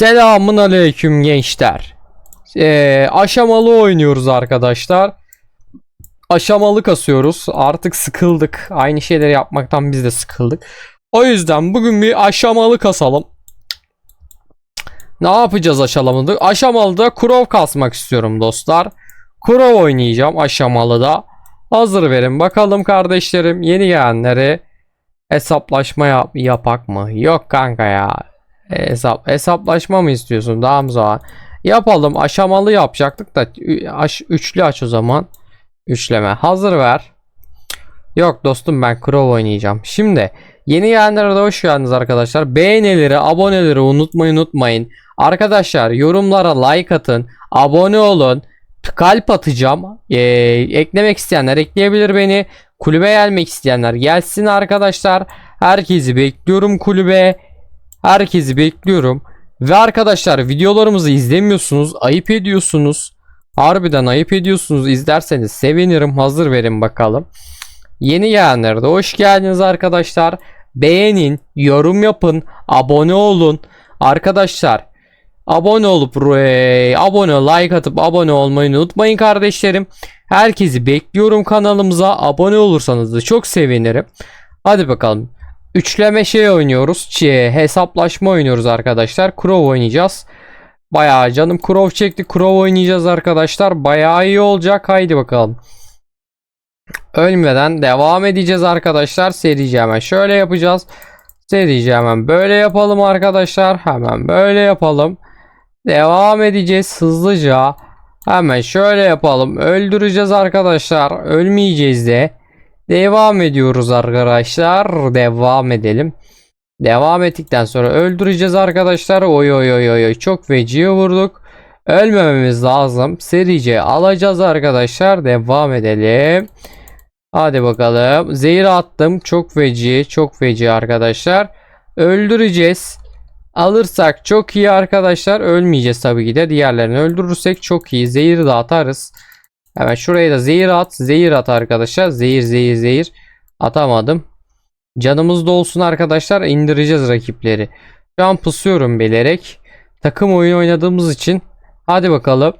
Selamun aleyküm gençler. Ee, aşamalı oynuyoruz arkadaşlar. Aşamalı kasıyoruz. Artık sıkıldık. Aynı şeyleri yapmaktan biz de sıkıldık. O yüzden bugün bir aşamalı kasalım. Ne yapacağız aşamalıda? Aşamalıda kurov kasmak istiyorum dostlar. Kurov oynayacağım aşamalıda. Hazır verin bakalım kardeşlerim. Yeni gelenleri hesaplaşma yap yapak mı? Yok kanka ya. Hesap, hesaplaşma mı istiyorsun? Daha mı zaman? Yapalım. Aşamalı yapacaktık da aş, üçlü aç o zaman. Üçleme. Hazır ver. Yok dostum ben Crow oynayacağım. Şimdi yeni gelenlere de hoş geldiniz arkadaşlar. Beğenileri, aboneleri unutmayın unutmayın. Arkadaşlar yorumlara like atın. Abone olun. Kalp atacağım. Ee, eklemek isteyenler ekleyebilir beni. Kulübe gelmek isteyenler gelsin arkadaşlar. Herkesi bekliyorum kulübe. Herkesi bekliyorum. Ve arkadaşlar videolarımızı izlemiyorsunuz. Ayıp ediyorsunuz. Harbiden ayıp ediyorsunuz. İzlerseniz sevinirim. Hazır verin bakalım. Yeni gelenlere hoş geldiniz arkadaşlar. Beğenin, yorum yapın, abone olun. Arkadaşlar abone olup abone like atıp abone olmayı unutmayın kardeşlerim. Herkesi bekliyorum kanalımıza. Abone olursanız da çok sevinirim. Hadi bakalım. Üçleme şey oynuyoruz. Çi- hesaplaşma oynuyoruz arkadaşlar. Crow oynayacağız. Bayağı canım Crow çekti. Crow oynayacağız arkadaşlar. Bayağı iyi olacak. Haydi bakalım. Ölmeden devam edeceğiz arkadaşlar. Serici hemen şöyle yapacağız. Serici hemen böyle yapalım arkadaşlar. Hemen böyle yapalım. Devam edeceğiz hızlıca. Hemen şöyle yapalım. Öldüreceğiz arkadaşlar. Ölmeyeceğiz de. Devam ediyoruz arkadaşlar. Devam edelim. Devam ettikten sonra öldüreceğiz arkadaşlar. Oy oy oy oy. Çok feciye vurduk. Ölmememiz lazım. Serice alacağız arkadaşlar. Devam edelim. Hadi bakalım. Zehir attım. Çok feci. Çok feci arkadaşlar. Öldüreceğiz. Alırsak çok iyi arkadaşlar. Ölmeyeceğiz tabii ki de. Diğerlerini öldürürsek çok iyi. Zehir de atarız. Hemen şuraya da zehir at. Zehir at arkadaşlar. Zehir zehir zehir. Atamadım. Canımız da olsun arkadaşlar. indireceğiz rakipleri. Şu an pusuyorum bilerek. Takım oyun oynadığımız için. Hadi bakalım.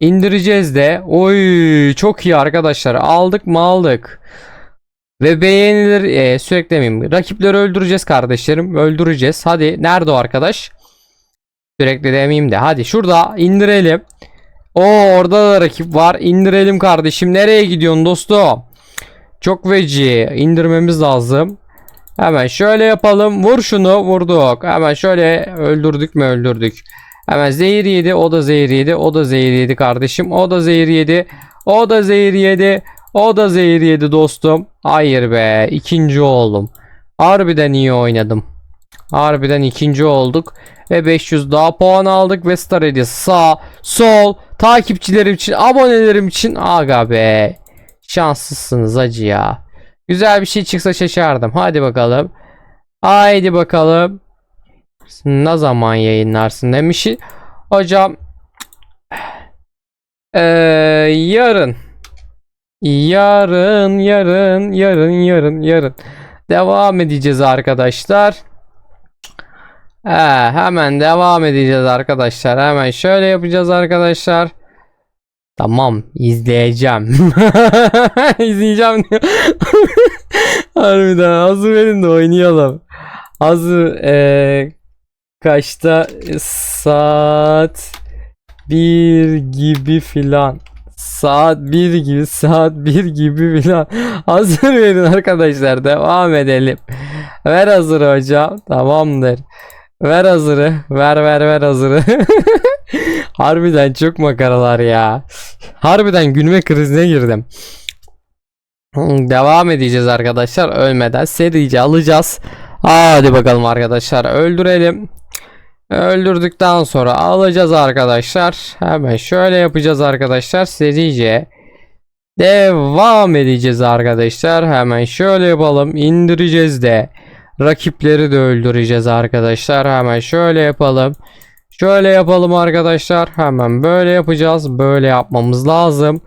İndireceğiz de. Oy çok iyi arkadaşlar. Aldık mı aldık. Ve beğenilir e, sürekli demeyeyim. Rakipleri öldüreceğiz kardeşlerim. Öldüreceğiz. Hadi nerede o arkadaş? Sürekli demeyeyim de. Hadi şurada indirelim. O orada da rakip var. İndirelim kardeşim. Nereye gidiyorsun dostum? Çok veci. İndirmemiz lazım. Hemen şöyle yapalım. Vur şunu. Vurduk. Hemen şöyle öldürdük mü öldürdük. Hemen zehir yedi. O da zehir yedi. O da zehir yedi kardeşim. O da zehir yedi. O da zehir yedi. O da zehir yedi dostum. Hayır be. ikinci oldum. Harbiden iyi oynadım. Harbiden ikinci olduk. Ve 500 daha puan aldık ve star hediyesi sağ sol takipçilerim için abonelerim için. Aga be. Şanslısınız acı ya. Güzel bir şey çıksa şaşardım. Hadi bakalım. Haydi bakalım. Ne zaman yayınlarsın demiş hocam Eee, yarın. Yarın yarın yarın yarın yarın. Devam edeceğiz arkadaşlar He, hemen devam edeceğiz arkadaşlar. Hemen şöyle yapacağız arkadaşlar. Tamam izleyeceğim. İzleyeceğim diyor. Harbiden hazır verin de oynayalım. Hazır eee, kaçta saat bir gibi filan. Saat 1 gibi saat 1 gibi filan. Hazır verin arkadaşlar devam edelim. Ver hazır hocam. Tamamdır. Ver hazırı. Ver ver ver hazırı. Harbiden çok makaralar ya. Harbiden gülme krizine girdim. Hmm, Devam edeceğiz arkadaşlar. Ölmeden serice alacağız. Hadi bakalım arkadaşlar. Öldürelim. Öldürdükten sonra alacağız arkadaşlar. Hemen şöyle yapacağız arkadaşlar. Serice. Devam edeceğiz arkadaşlar. Hemen şöyle yapalım. İndireceğiz de. Rakipleri de öldüreceğiz arkadaşlar. Hemen şöyle yapalım. Şöyle yapalım arkadaşlar. Hemen böyle yapacağız. Böyle yapmamız lazım.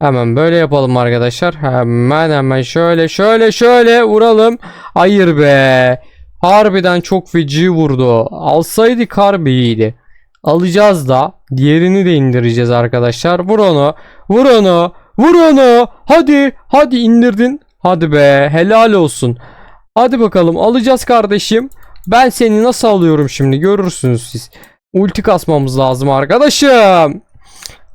Hemen böyle yapalım arkadaşlar. Hemen hemen şöyle şöyle şöyle vuralım. Hayır be. Harbiden çok feci vurdu. Alsaydık harbi iyiydi. Alacağız da. Diğerini de indireceğiz arkadaşlar. Vur onu. Vur onu. Vur onu. Hadi. Hadi indirdin. Hadi be. Helal olsun. Hadi bakalım. Alacağız kardeşim. Ben seni nasıl alıyorum şimdi görürsünüz siz. Ulti kasmamız lazım arkadaşım.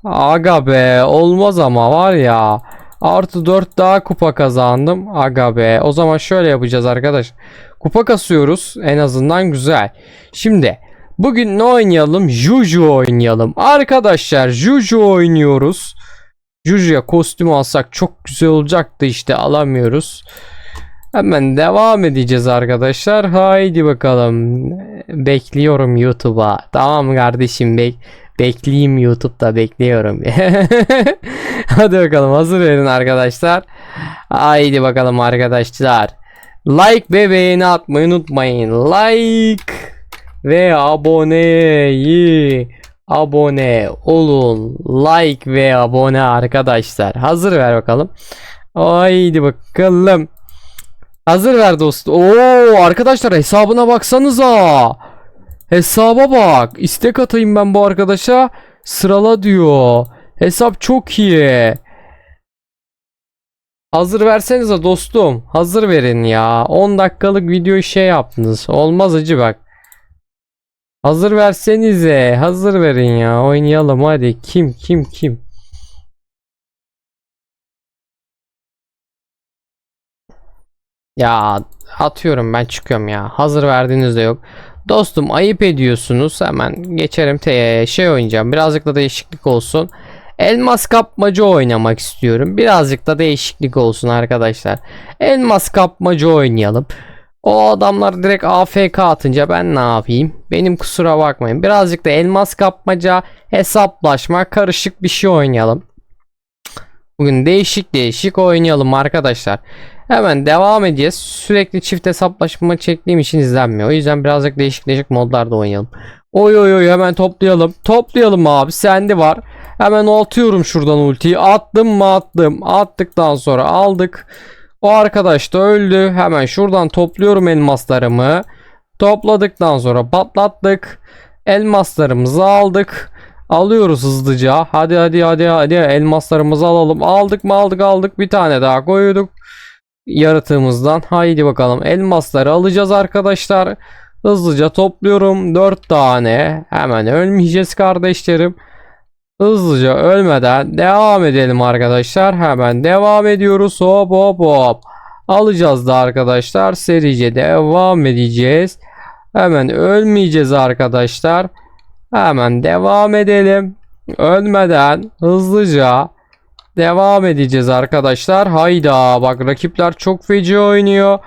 Aga be olmaz ama var ya. Artı 4 daha kupa kazandım. Aga be. O zaman şöyle yapacağız arkadaş. Kupa kasıyoruz. En azından güzel. Şimdi bugün ne oynayalım? Juju oynayalım. Arkadaşlar Juju oynuyoruz. Juju'ya kostüm alsak çok güzel olacaktı işte alamıyoruz. Hemen devam edeceğiz arkadaşlar. Haydi bakalım. Bekliyorum YouTube'a. Tamam kardeşim bek bekleyeyim YouTube'da bekliyorum. Hadi bakalım hazır verin arkadaşlar. Haydi bakalım arkadaşlar. Like ve beğeni atmayı unutmayın. Like ve aboneyi abone olun. Like ve abone arkadaşlar. Hazır ver bakalım. Haydi bakalım. Hazır ver dostum. Oo arkadaşlar hesabına baksanıza. Hesaba bak. İstek atayım ben bu arkadaşa. Sırala diyor. Hesap çok iyi. Hazır versenize dostum. Hazır verin ya. 10 dakikalık video şey yaptınız. Olmaz acı bak. Hazır versenize. Hazır verin ya. Oynayalım hadi. Kim kim kim? Ya atıyorum ben çıkıyorum ya. Hazır verdiğinizde yok. Dostum ayıp ediyorsunuz. Hemen geçerim te şey oynayacağım. Birazcık da değişiklik olsun. Elmas kapmaca oynamak istiyorum. Birazcık da değişiklik olsun arkadaşlar. Elmas kapmaca oynayalım. O adamlar direkt AFK atınca ben ne yapayım? Benim kusura bakmayın. Birazcık da elmas kapmaca, hesaplaşma, karışık bir şey oynayalım. Bugün değişik değişik oynayalım arkadaşlar. Hemen devam edeceğiz. Sürekli çift hesaplaşma çektiğim için izlenmiyor. O yüzden birazcık değişik değişik modlarda oynayalım. Oy oy oy hemen toplayalım. Toplayalım abi sende var. Hemen atıyorum şuradan ultiyi. Attım mı attım. Attıktan sonra aldık. O arkadaş da öldü. Hemen şuradan topluyorum elmaslarımı. Topladıktan sonra patlattık. Elmaslarımızı aldık. Alıyoruz hızlıca. Hadi hadi hadi hadi elmaslarımızı alalım. Aldık mı aldık aldık. Bir tane daha koyduk. Yaratığımızdan. Haydi bakalım. Elmasları alacağız arkadaşlar. Hızlıca topluyorum. 4 tane. Hemen ölmeyeceğiz kardeşlerim. Hızlıca ölmeden devam edelim arkadaşlar. Hemen devam ediyoruz. Hop hop hop. Alacağız da arkadaşlar. Serice devam edeceğiz. Hemen ölmeyeceğiz arkadaşlar. Hemen devam edelim. Ölmeden hızlıca devam edeceğiz arkadaşlar. Hayda bak rakipler çok feci oynuyor.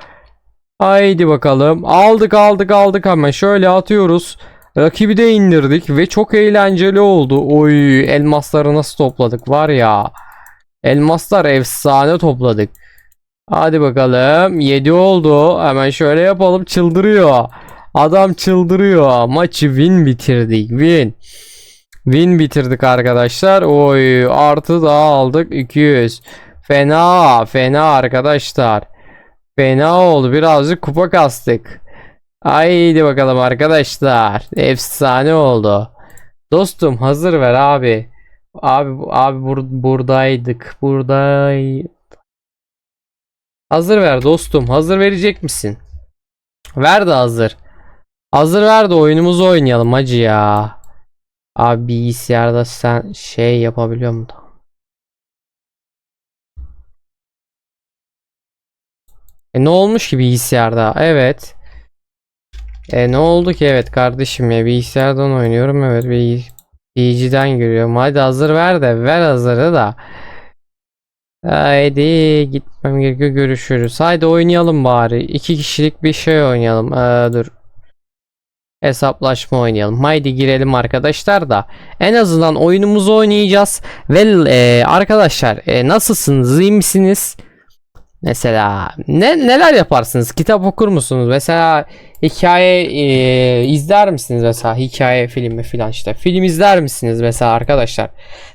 Haydi bakalım. Aldık aldık aldık hemen şöyle atıyoruz. Rakibi de indirdik ve çok eğlenceli oldu. Oy elmasları nasıl topladık var ya. Elmaslar efsane topladık. Hadi bakalım. 7 oldu. Hemen şöyle yapalım. Çıldırıyor. Adam çıldırıyor. Maçı win bitirdik. Win. Win bitirdik arkadaşlar. Oy artı daha aldık. 200. Fena. Fena arkadaşlar. Fena oldu. Birazcık kupa kastık. Haydi bakalım arkadaşlar. Efsane oldu. Dostum hazır ver abi. Abi abi bur buradaydık. Burday. Hazır ver dostum. Hazır verecek misin? Ver de hazır. Hazır ver de oyunumuzu oynayalım hacı ya. Abi bilgisayarda sen şey yapabiliyor musun? E ne olmuş ki bilgisayarda? Evet. E ne oldu ki? Evet kardeşim ya bilgisayardan oynuyorum. Evet bir PC'den görüyorum. Hadi hazır ver de ver hazırı da. Haydi gitmem gerekiyor görüşürüz. Haydi oynayalım bari. İki kişilik bir şey oynayalım. Ee, dur. Hesaplaşma oynayalım. Haydi girelim arkadaşlar da. En azından oyunumuzu oynayacağız. Ve e, arkadaşlar e, nasılsınız? İyi misiniz? Mesela ne neler yaparsınız? Kitap okur musunuz? Mesela hikaye e, izler misiniz mesela hikaye filmi filan işte film izler misiniz mesela arkadaşlar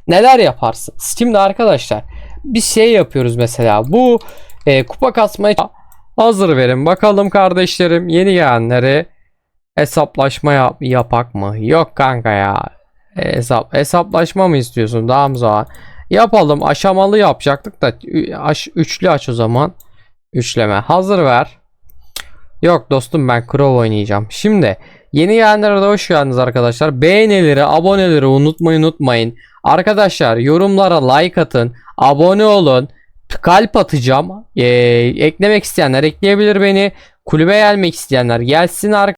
neler yaparsınız şimdi arkadaşlar bir şey yapıyoruz mesela bu e, kupa kasmaya Hazır verin bakalım kardeşlerim yeni gelenleri hesaplaşma yap yapak mı? Yok kanka ya. Hesap hesaplaşma mı istiyorsun zaman? Yapalım aşamalı yapacaktık da aş, üçlü aç o zaman. Üçleme hazır ver. Yok dostum ben Crow oynayacağım. Şimdi yeni gelenlere de hoş geldiniz arkadaşlar. Beğenileri, aboneleri unutmayın unutmayın. Arkadaşlar yorumlara like atın. Abone olun. Kalp atacağım. Ee, eklemek isteyenler ekleyebilir beni. Kulübe gelmek isteyenler gelsin arkadaşlar.